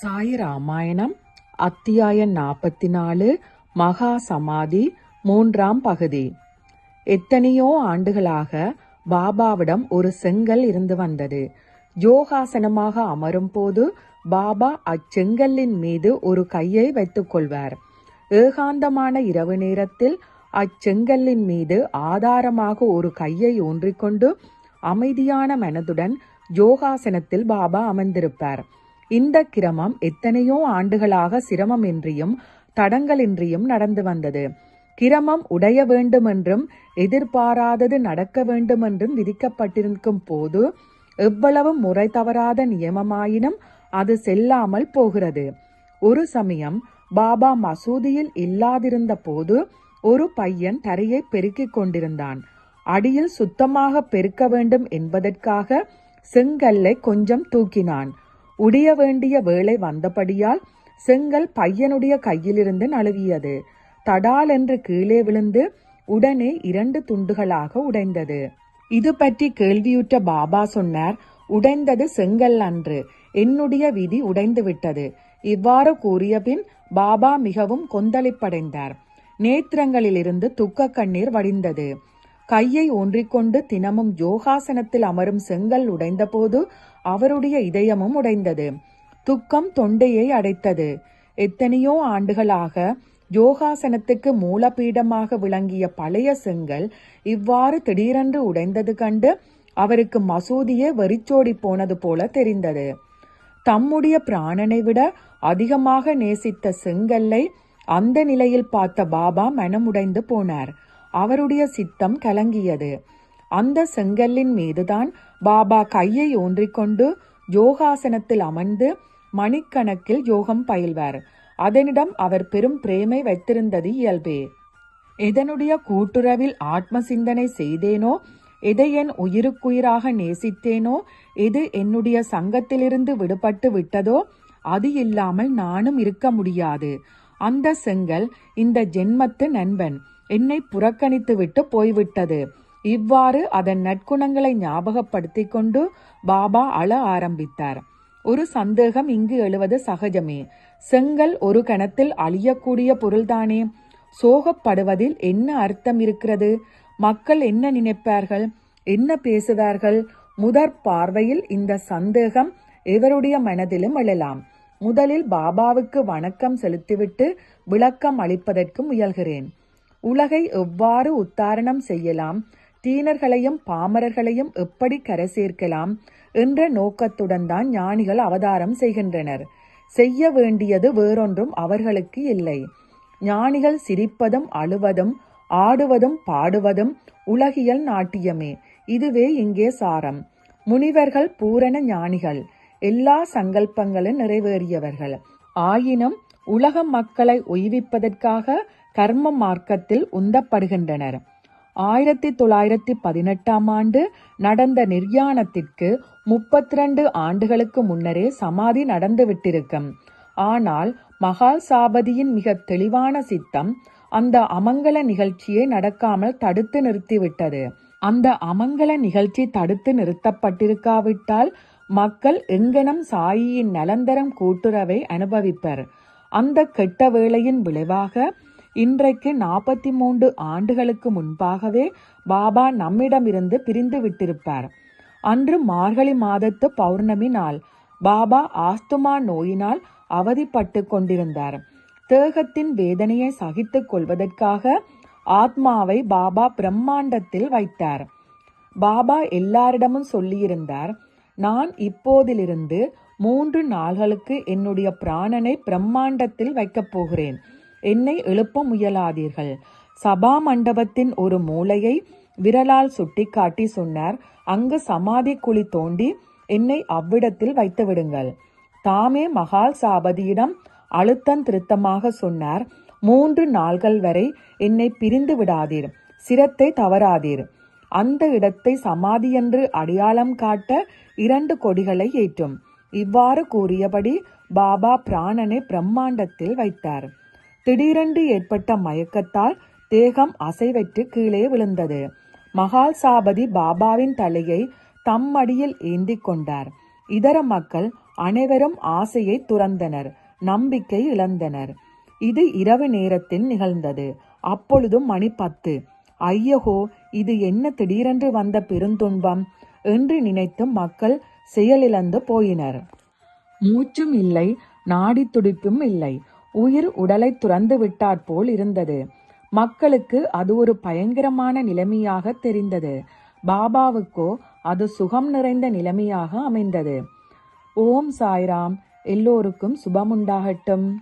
சாய் ராமாயணம் அத்தியாயம் நாற்பத்தி நாலு மகா சமாதி மூன்றாம் பகுதி. எத்தனையோ ஆண்டுகளாக பாபாவிடம் ஒரு செங்கல் இருந்து வந்தது. யோகாசனமாக அமரும் போது பாபா அச்செங்கல்லின் மீது ஒரு கையை வைத்துக் கொள்வார். ஏகாந்தமான இரவு நேரத்தில் அச்செங்கல்லின் மீது ஆதாரமாக ஒரு கையை ஊன்றிக்கொண்டு அமைதியான மனதுடன் யோகாசனத்தில் பாபா அமர்ந்திருப்பார். இந்த கிரமம் எத்தனையோ ஆண்டுகளாக சிரமமின்றியும் தடங்களின்றியும் நடந்து வந்தது. கிரமம் உடைய வேண்டுமென்றும் எதிர்பாராதது நடக்க வேண்டுமென்றும் விதிக்கப்பட்டிருக்கும் போது எவ்வளவு முறை தவறாத நியமமாயினும் அது செல்லாமல் போகிறது. ஒரு சமயம் பாபா மசூதியில் இல்லாதிருந்த போது ஒரு பையன் தரையை பெருக்கிக் கொண்டிருந்தான். அடியில் சுத்தமாக பெருக்க வேண்டும் என்பதற்காக செங்கல்லை கொஞ்சம் தூக்கினான். உடைய வேண்டிய வேளை வந்தபடியால் செங்கல் பையனுடைய கையிலிருந்து நழுவியது. தடால் என்று கீழே விழுந்து உடனே இரண்டு துண்டுகளாக உடைந்தது. இது பற்றி கேள்வியுற்ற பாபா சொன்னார் உடைந்தது செங்கல் அன்று. என்னுடைய விதி உடைந்து விட்டது இவ்வாறு கூறிய பின் பாபா மிகவும் கொந்தளிப்படைந்தார். நேத்திரங்களிலிருந்து துக்க கண்ணீர் வடிந்தது. கையை ஒன்றிக்கொண்டு தினமும் யோகாசனத்தில் அமரும் செங்கல் உடைந்தபோது அவருடைய இதயமும் உடைந்தது. துக்கம் தொண்டையை அடைத்தது. எத்தனையோ ஆண்டுகளாக யோகாசனத்துக்கு மூலபீடமாக விளங்கிய பழைய செங்கல் இவ்வாறு திடீரென்று உடைந்தது கண்டு அவருக்கு மசூதியே வெறிச்சோடி போனது போல தெரிந்தது. தம்முடைய பிராணனை விட அதிகமாக நேசித்த செங்கல்லை அந்த நிலையில் பார்த்த பாபா மனமுடைந்து போனார். அவருடைய சித்தம் கலங்கியது. அந்த செங்கல்லின் மீதுதான் பாபா கையை ஊன்றிக்கொண்டு யோகாசனத்தில் அமர்ந்து மணிக்கணக்கில் யோகம் பயில்வார். அதனிடம் அவர் பெரும் பிரேமை வைத்திருந்தது இயல்பே. எதனுடைய கூட்டுறவில் ஆத்ம சிந்தனை செய்தேனோ? எதை என் உயிருக்குயிராக நேசித்தேனோ? எது என்னுடைய சங்கத்திலிருந்து விடுபட்டு விட்டதோ? அது இல்லாமல் நானும் இருக்க முடியாது. அந்த செங்கல் இந்த ஜென்மத்து நண்பன். என்னை புறக்கணித்துவிட்டு போய்விட்டது. இவ்வாறு அதன் நற்குணங்களை ஞாபகப்படுத்தி கொண்டு பாபா அழ ஆரம்பித்தார். ஒரு சந்தேகம் இங்கு எழுவது சகஜமே. செங்கல் ஒரு கணத்தில் அழியக்கூடிய பொருள்தானே? சோகப்படுவதில் என்ன அர்த்தம் இருக்கிறது? மக்கள் என்ன நினைப்பார்கள்? என்ன பேசுவார்கள்? முதற் பார்வையில் இந்த சந்தேகம் எவருடைய மனதிலும் எழலாம். முதலில் பாபாவுக்கு வணக்கம் செலுத்திவிட்டு விளக்கம் அளிப்பதற்கு முயல்கிறேன். உலகை எவ்வாறு உத்தாரணம் செய்யலாம்? தீனர்களையும் பாமரர்களையும் எப்படி கரை சேர்க்கலாம்? என்ற நோக்கத்துடன் தான் ஞானிகள் அவதாரம் செய்கின்றனர். செய்ய வேண்டியது வேறொன்றும் அவர்களுக்கு இல்லை. ஞானிகள் சிரிப்பதும் அழுவதும் ஆடுவதும் பாடுவதும் உலகியல் நாட்டியமே. இதுவே இங்கே சாரம். முனிவர்கள் பூரண ஞானிகள். எல்லா சங்கல்பங்களும் நிறைவேறியவர்கள். ஆயினும் உலக மக்களை உய்விப்பதற்காக கர்ம மார்க்கத்தில் உந்தப்படுகின்றனர். ஆயிரத்தி தொள்ளாயிரத்தி பதினெட்டாம் ஆண்டு நடந்த நிர்யாணத்திற்கு முப்பத்தி ரெண்டு ஆண்டுகளுக்கு முன்னரே சமாதி நடந்து விட்டிருக்கும் ஆனால் மகால் சாபதியின் மிக தெளிவான சித்தம் அந்த அமங்கல நிகழ்ச்சியை நடக்காமல் தடுத்து நிறுத்திவிட்டது. அந்த அமங்கல நிகழ்ச்சி தடுத்து நிறுத்தப்பட்டிருக்காவிட்டால் மக்கள் எங்கனம் சாயியின் நலந்தரம் கூட்டுறவை அனுபவிப்பர். அந்த கெட்ட வேளையின் விளைவாக இன்றைக்கு நாற்பத்தி மூன்று ஆண்டுகளுக்கு முன்பாகவே பாபா நம்மிடமிருந்து பிரிந்து விட்டிருப்பார். அன்று மார்கழி மாதத்து பௌர்ணமி நாள் பாபா ஆஸ்துமா நோயினால் அவதிப்பட்டு கொண்டிருந்தார். தேகத்தின் வேதனையை சகித்துக் கொள்வதற்காக ஆத்மாவை பாபா பிரம்மாண்டத்தில் வைத்தார். பாபா எல்லாரிடமும் சொல்லியிருந்தார் நான் இப்போதிலிருந்து மூன்று நாள்களுக்கு என்னுடைய பிராணனை பிரம்மாண்டத்தில் வைக்கப் போகிறேன். என்னை எழுப்ப முயலாதீர்கள். சபா மண்டபத்தின் ஒரு மூலையை விரலால் சுட்டிக்காட்டி சொன்னார். அங்கு சமாதி குழி தோண்டி என்னை அவ்விடத்தில் வைத்து விடுங்கள். தாமே மகால் சாபதியிடம் அழுத்தம் திருத்தமாக சொன்னார். மூன்று நாள்கள் வரை என்னை பிரிந்து விடாதீர். சிரத்தை தவறாதீர். அந்த இடத்தை சமாதி என்று அடையாளம் காட்ட இரண்டு கொடிகளை ஏற்றும். இவ்வாறு கூறியபடி பாபா பிராணனை பிரம்மாண்டத்தில் வைத்தார். திடீரென்று ஏற்பட்ட மயக்கத்தால் தேகம் அசைவற்று கீழே விழுந்தது. மகால் சாபதி பாபாவின் தலையை தம் அடியில் ஏந்தி கொண்டார். இதர மக்கள் அனைவரும் ஆசையை துறந்தனர் நம்பிக்கை இழந்தனர். இது இரவு நேரத்தில் நிகழ்ந்தது. அப்பொழுதும் மணி பத்து. ஐயகோ இது என்ன திடீரென்று வந்த பெருந்துன்பம் என்று நினைத்து மக்கள் செயலிழந்து போயினர். மூச்சும் இல்லை நாடி துடிப்பும் இல்லை. உயிர் உடலை துறந்து விட்டாற் போல் இருந்தது. மக்களுக்கு அது ஒரு பயங்கரமான நிலைமையாக தெரிந்தது. பாபாவுக்கோ அது சுகம் நிறைந்த நிலைமையாக அமைந்தது. ஓம் சாய்ராம். எல்லோருக்கும் சுபமுண்டாகட்டும்.